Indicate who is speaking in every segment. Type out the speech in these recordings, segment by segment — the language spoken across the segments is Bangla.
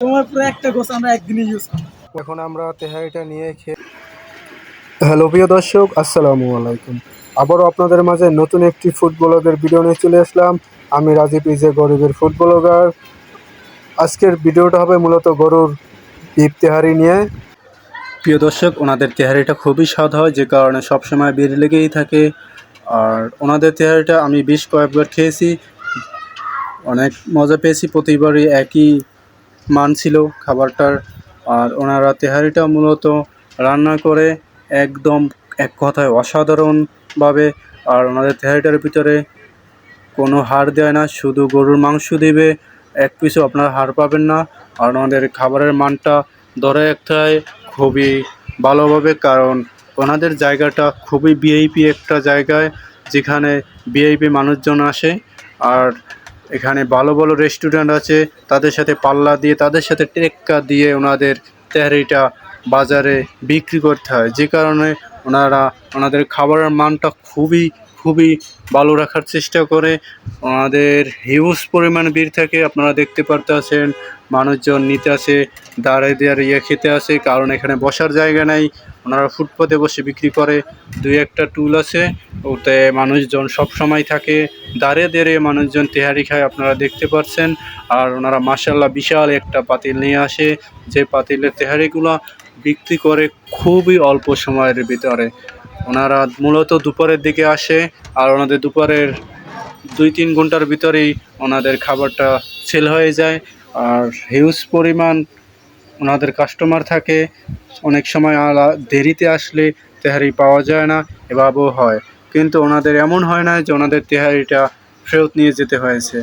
Speaker 1: তোমার পুরো একটা গোছ আমরা একদিনে ইউজ করি
Speaker 2: এখন আমরা তেহারিটা নিয়ে খেয়ে হ্যালো, প্রিয় দর্শক, আসসালামু আলাইকুম। আবারও আপনাদের মাঝে নতুন একটি ফুড ভিডিও নিয়ে চলে আসলাম। আমি রাজীব ইজে, গরিবের ফুড আজকের ভিডিওটা হবে মূলত গরুর বিপ তেহারি নিয়ে।
Speaker 3: প্রিয় দর্শক, ওনাদের তেহারিটা খুবই স্বাদ হয়, যে কারণে সবসময় বের লেগেই থাকে। আর ওনাদের তেহারিটা আমি বেশ কয়েকবার খেয়েছি। অনেক মজা পেয়েছি, প্রতিবারই একই মান ছিল খাবারটার। আর ওনারা তেহারিটা মূলত রান্না করে একদম এক কথায় অসাধারণভাবে। আর ওনাদের তেহারিটার ভিতরে কোনো হাড় দেয় না, শুধু গরুর মাংস দিবে, এক পিসও আপনারা হাড় পাবেন না। আর ওনাদের খাবারের মানটা ধরে রাখতে হয় খুবই ভালোভাবে, কারণ ওনাদের জায়গাটা খুবই ভিআইপি একটা জায়গায়, যেখানে ভিআইপি মানুষজন আসে। আর এখানে ভালো ভালো রেস্টুরেন্ট আছে, তাদের সাথে পাল্লা দিয়ে, তাদের সাথে টেক্কা দিয়ে ওনাদের তেহারিটা বাজারে বিক্রি করতে হয়। যে কারণে ওনারা ওনাদের খাবারের মানটা খুবই খুবই ভালো রাখার চেষ্টা করে। ওনাদের হিউজ পরিমাণ ভিড় থাকে, আপনারা দেখতে পারতেছেন মানুষজন নিতে আসে, দাঁড়িয়ে দাঁড়িয়ে খেতে আসে, কারণ এখানে বসার জায়গা নাই। ওনারা ফুটপাতে বসে বিক্রি করে, দুই একটা টুল আছে, ওতে মানুষজন সব সময় থাকে দাঁড়িয়ে দাঁড়িয়ে মানুষজন তেহারি খায়, আপনারা দেখতে পাচ্ছেন আর ওনারা মাসাল্লাহ বিশাল একটা পাতিল নিয়ে আসে, যে পাতিলের তেহারিগুলো বিক্রি করে খুবই অল্প সময়ের ভিতরে। ওনারা মূলত দুপুরের দিকে আসে আর ওনাদের দুপুরের দুই তিন ঘণ্টার ভিতরেই ওনাদের খাবারটা সেল হয়ে যায় আর হিউজ পরিমাণ ওনাদের কাস্টমার থাকে। অনেক সময় দেরিতে আসলে তেহারি পাওয়া যায় না, এভাবেও হয়। কিন্তু ওনাদের এমন হয় না যে ওনাদের তেহারিটা ফেরত নিয়ে যেতে হয়েছে।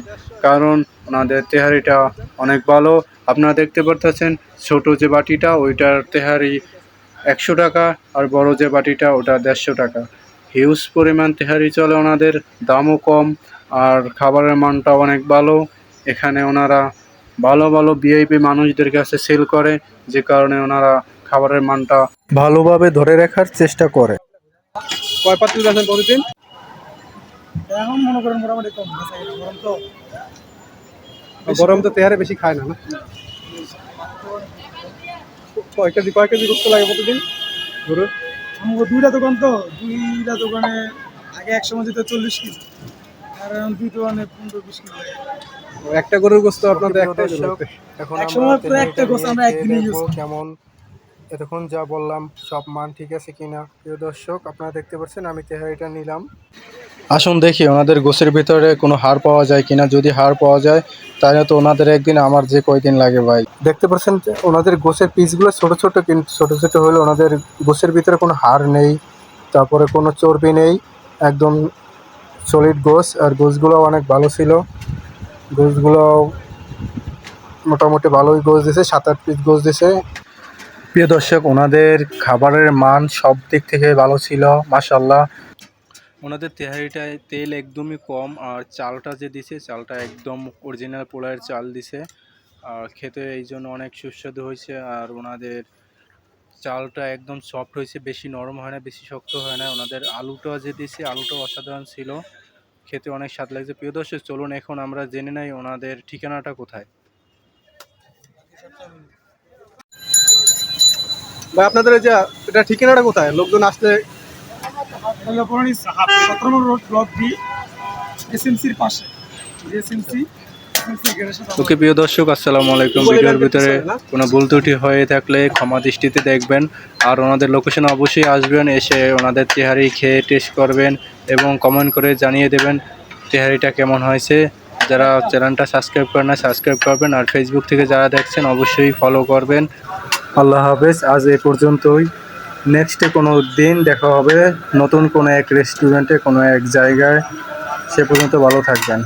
Speaker 3: কারণ ওনাদের তেহারিটা অনেক ভালো। আপনারা দেখতে পারতেছেন ছোট যে বাটিটা ওইটার তেহারি একশো টাকা আর বড় যে বাটিটা ওটা দেড়শো টাকা। হিউজ পরিমাণ তেহারি চলে ওনাদের দামও কম আর খাবারের মানটা অনেক ভালো। এখানে ওনারা ভালো ভালো ভিআইপি মানুষদের কাছে সেল করে যে কারণে ওনারা খাবারের মানটা
Speaker 2: ভালোভাবে ধরে রাখার চেষ্টা করে।
Speaker 1: কয় পাত্র আছেন প্রতিদিন? এখন মনে করেন মোটামুটি কম। গরম তো
Speaker 2: গরম তো তেহারে বেশি খায় না না? কয় কেজি কয় কেজি করতে লাগে প্রতিদিন? গরুর?
Speaker 1: দুইটা দোকান তো দুইটা দোকানে আগে এক সময় যেত চল্লিশ কেজি আর দুই দোকানে পনেরো বিশ কেজি।
Speaker 2: একটা গরুর গোস্ত আপনাদের একটা এখন
Speaker 1: এক সময় পুরো একটা গোছ আমরা একদিনে করি।
Speaker 2: কেমন এতক্ষণ যা বললাম সব মান ঠিক আছে কিনা? প্রিয় দর্শক আপনারা দেখতে পাচ্ছেন আমি তেহারিটা নিলাম।
Speaker 3: আসুন দেখি ওনাদের গোছের ভিতরে কোনো হাড় পাওয়া যায় কিনা। যদি হাড় পাওয়া যায় তাহলে তো ওনাদের একদিন আমার যে কয়দিন লাগে ভাই।
Speaker 2: দেখতে পাচ্ছেন যে ওনাদের গোছের পিসগুলো ছোট ছোট কিন্তু ছোট ছোট হলে ওনাদের গোছের ভিতরে কোনো হাড় নেই তারপরে কোনো চর্বি নেই একদম সলিড গোছ আর গোছগুলো অনেক ভালো ছিল। গোছগুলো মোটামুটি ভালোই গোছ দিছে সাত আট পিস গোছ দিছে।
Speaker 3: প্রিয় দর্শক ওনাদের খাবারের মান সব দিক থেকে ভালো ছিল মাসাল্লাহ ওনাদের তেহারিটায় তেল একদমই কম, আর চালটা যে দিছে, চালটা একদম অরিজিনাল পোলায়ের চাল দিছে। আর খেতে এই জন্য অনেক সুস্বাদু হয়েছে, আর ওনাদের চালটা একদম সফট হয়েছে, বেশি নরম হয় না, বেশি শক্ত হয় না। ওনাদের আলুটা যে দিছে, আলুটা অসাধারণ ছিল। খেতে অনেক স্বাদ লাগছে। প্রিয় দর্শক, চলুন এখন আমরা জেনে নেই ওনাদের ঠিকানাটা কোথায়।
Speaker 2: ভাই, আপনাদের যে, এটা ঠিকানাটা কোথায়? লোকজন আসলে
Speaker 1: হলো পুরানি সাহাব সতেরো নম্বর রোড ব্লক ডি এসএমসির পাশে। এসএমসি
Speaker 3: ওকে প্রিয় দর্শক আসসালামু আলাইকুম। ভিডিওর ভিতরে কোনো ভুল ত্রুটি হয়ে থাকলে ক্ষমা দৃষ্টিতে দেখবেন। আর ওনাদের লোকেশনে অবশ্যই আসবেন এসে ওনাদের তেহারি খেয়ে টেস্ট করবেন এবং কমেন্ট করে জানিয়ে দেবেন তেহারিটা কেমন হয়েছে। যারা চ্যানেলটা সাবস্ক্রাইব করেন না সাবস্ক্রাইব করবেন। আর ফেসবুক থেকে যারা দেখছেন অবশ্যই ফলো করবেন। আল্লাহ হাফেজ আজ এ পর্যন্তই। নেক্সটে কোনো দিন দেখা হবে। নতুন কোনো এক রেস্টুরেন্টে কোনো এক জায়গায়। সে পর্যন্ত ভালো থাকবেন।